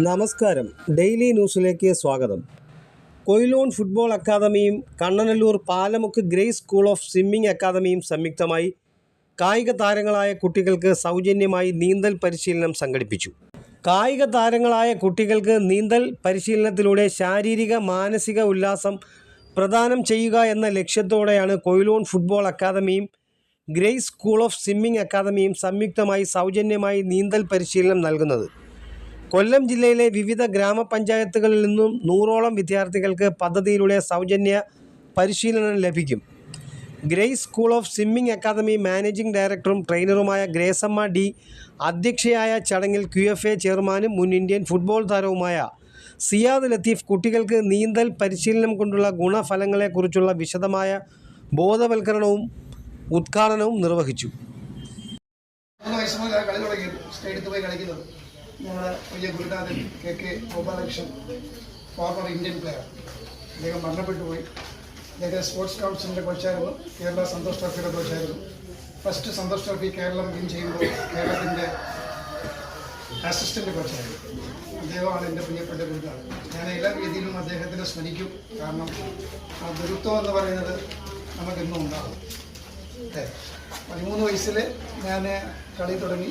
നമസ്കാരം. ഡെയിലി ന്യൂസിലേക്ക് സ്വാഗതം. Quilon football അക്കാദമിയും Kannanallur Palamukku Grace school of swimming അക്കാദമിയും സംയുക്തമായി കായിക താരങ്ങളായ കുട്ടികൾക്ക് സൗജന്യമായി നീന്തൽ പരിശീലനം സംഘടിപ്പിച്ചു. കായിക താരങ്ങളായ കുട്ടികൾക്ക് നീന്തൽ പരിശീലനത്തിലൂടെ ശാരീരിക മാനസിക ഉല്ലാസം പ്രദാനം ചെയ്യുക എന്ന ലക്ഷ്യത്തോടെയാണ് കൊയിലോൺ ഫുട്ബോൾ അക്കാദമിയും ഗ്രേസ് സ്കൂൾ ഓഫ് സ്വിമ്മിംഗ് അക്കാദമിയും സംയുക്തമായി സൗജന്യമായി നീന്തൽ പരിശീലനം നൽകുന്നത്. കൊല്ലം ജില്ലയിലെ വിവിധ ഗ്രാമപഞ്ചായത്തുകളിൽ നിന്നും നൂറോളം വിദ്യാർത്ഥികൾക്ക് പദ്ധതിയിലൂടെ സൗജന്യ പരിശീലനം ലഭിക്കും. Grace school of swimming academy managing ഡയറക്ടറും ട്രെയിനറുമായ ഗ്രേസമ്മ ഡി അധ്യക്ഷയായ ചടങ്ങിൽ ക്യു എഫ് എ ചെയർമാനും മുൻ ഇന്ത്യൻ ഫുട്ബോൾ താരവുമായ സിയാദ് ലത്തീഫ് കുട്ടികൾക്ക് നീന്തൽ പരിശീലനം കൊണ്ടുള്ള ഗുണഫലങ്ങളെക്കുറിച്ചുള്ള വിശദമായ ബോധവൽക്കരണവും ഉദ്ഘാടനവും നിർവഹിച്ചു. കളി സ്റ്റേഡിയത്തിൽ പോയി കളിക്കുന്നത് ഞങ്ങളുടെ വലിയ ഗുരുനാഥൻ K K Gopalakrishnan former Indian player അദ്ദേഹം മരണപ്പെട്ടു പോയി. അദ്ദേഹം സ്പോർട്സ് കൗൺസിലിന്റെ കോച്ചായിരുന്നു കേരള സന്തോഷ് ട്രോഫിയുടെ കോച്ചായിരുന്നു first Santosh trophy Keralam win ചെയ്യുമ്പോൾ കേരളത്തിന്റെ അസിസ്റ്റന്റ് കോച്ചായിരുന്നു അദ്ദേഹമാണ് എന്റെ പ്രിയപ്പെട്ട ഗുരുനാഥൻ. ഞാൻ എല്ലാ രീതിയിലും അദ്ദേഹത്തിനെ സ്മരിക്കും. കാരണം ആ ഗുരുത്വം എന്ന് പറയുന്നത് നമുക്കിന്നും ഉണ്ടാകും അതെ പതിമൂന്ന് വയസ്സിൽ ഞാൻ കളി തുടങ്ങി.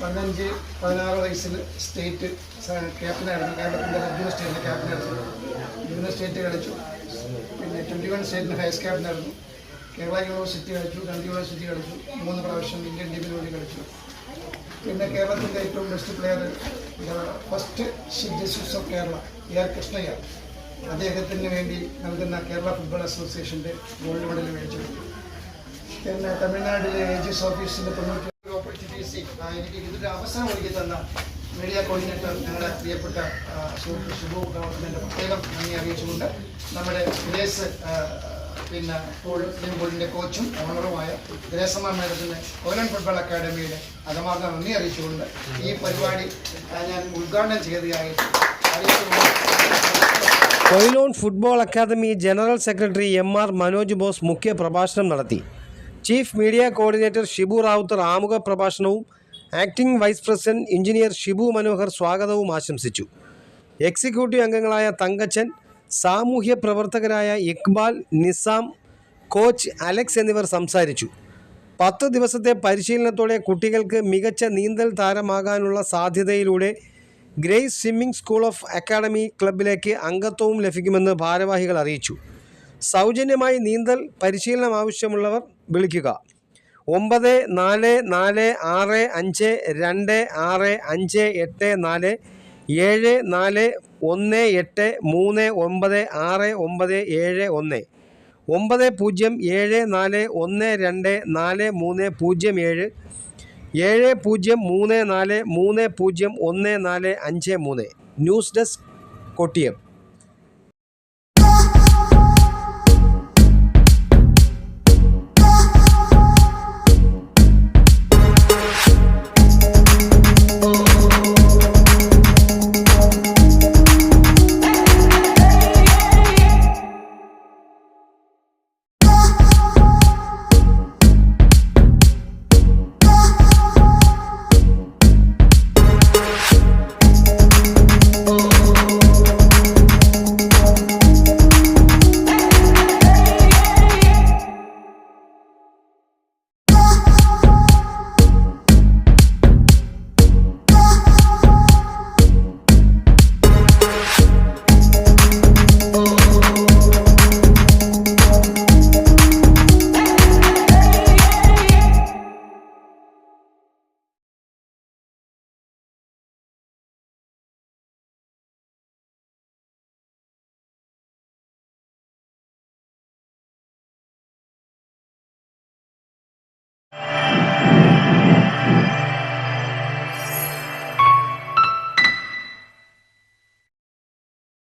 പതിനഞ്ച് പതിനാറ് വയസ്സിൽ സ്റ്റേറ്റ് ക്യാപ്റ്റനായിരുന്നു. കേരളത്തിന്റെ റെഡ്യൂൺ സ്റ്റേറ്റിന്റെ ക്യാപ്റ്റനായിരുന്നു. യൂണിയൻ സ്റ്റേറ്റ് കളിച്ചു. പിന്നെ ട്വന്റി വൺ സ്റ്റേറ്റിന്റെ ഹയസ് ക്യാപ്റ്റനായിരുന്നു കേരള യൂണിവേഴ്സിറ്റി കളിച്ചു ഗാന്ധി യൂണിവേഴ്സിറ്റി കളിച്ചു. മൂന്ന് പ്രാവശ്യം ഇന്ത്യൻ ടീമിന് വേണ്ടി കളിച്ചു. പിന്നെ കേരളത്തിന്റെ ഏറ്റവും best player first chief justice of Kerala A R Krishnayya. അദ്ദേഹത്തിന് വേണ്ടി നൽകുന്ന കേരള ഫുട്ബോൾ അസോസിയേഷന്റെ ഗോൾഡ് മെഡൽ മേടിച്ചു. പിന്നെ തമിഴ്നാട്ടിലെ ഏജസ് ഓഫീസിന്റെ തൊണ്ണൂറ്റി ഓപ്പർച്യൂണിറ്റീസ് എനിക്ക് ഇതൊരു അവസരം ഒരുക്കി തന്ന മീഡിയ കോർഡിനേറ്റർ ഞങ്ങളുടെ പ്രിയപ്പെട്ട സുഹൃത്ത് ശുഭു ഗവൺമെന്റ് പ്രത്യേകം നന്ദി അറിയിച്ചുകൊണ്ട് നമ്മുടെ ഗ്രേസ് പിന്നെ ഫുട്ബോൾ ഫുട്ബോളിന്റെ കോച്ചും ഓണറുമായ ഗ്രേസമ്മ മേഡത്തിന് ഓലൻ ഫുട്ബോൾ അക്കാഡമിയുടെ അകമാർന്ന നന്ദി അറിയിച്ചുകൊണ്ട് ഈ പരിപാടി ഞാൻ ഉദ്ഘാടനം ചെയ്തതായി അറിയിച്ചുകൊണ്ട് Quilon football academy general secretary M R Manoj Bose മുഖ്യ പ്രഭാഷണം നടത്തി. Chief media coordinator Shibu Ravuthar ആമുഖ പ്രഭാഷണവും acting vice president engineer Shibu Manohar സ്വാഗതവും ആശംസിച്ചു. എക്സിക്യൂട്ടീവ് അംഗങ്ങളായ തങ്കച്ചൻ സാമൂഹ്യ പ്രവർത്തകരായ ഇക്ബാൽ നിസാം കോച്ച് അലക്സ് എന്നിവർ സംസാരിച്ചു. പത്ത് ദിവസത്തെ പരിശീലനത്തോടെ കുട്ടികൾക്ക് മികച്ച നീന്തൽ താരമാകാനുള്ള സാധ്യതയിലൂടെ Grace swimming school of academy ക്ലബിലേക്ക് അംഗത്വവും ലഭിക്കുമെന്ന് ഭാരവാഹികൾ അറിയിച്ചു. സൗജന്യമായി നീന്തൽ പരിശീലനം ആവശ്യമുള്ളവർ വിളിക്കുക. ഒമ്പത് നാല് നാല് ആറ് അഞ്ച് രണ്ട് ആറ് അഞ്ച് എട്ട് നാല് ഏഴ് നാല് ഒന്ന് എട്ട് മൂന്ന് ഒമ്പത് ആറ് ഒമ്പത് ഏഴ് ഒന്ന്. ഒമ്പത് പൂജ്യം ഏഴ് നാല് ഒന്ന് രണ്ട് നാല് മൂന്ന് പൂജ്യം ഏഴ് ഏഴ് പൂജ്യം മൂന്ന് നാല് മൂന്ന് പൂജ്യം ഒന്ന് നാല് അഞ്ച് മൂന്ന്. News desk Kottiyam.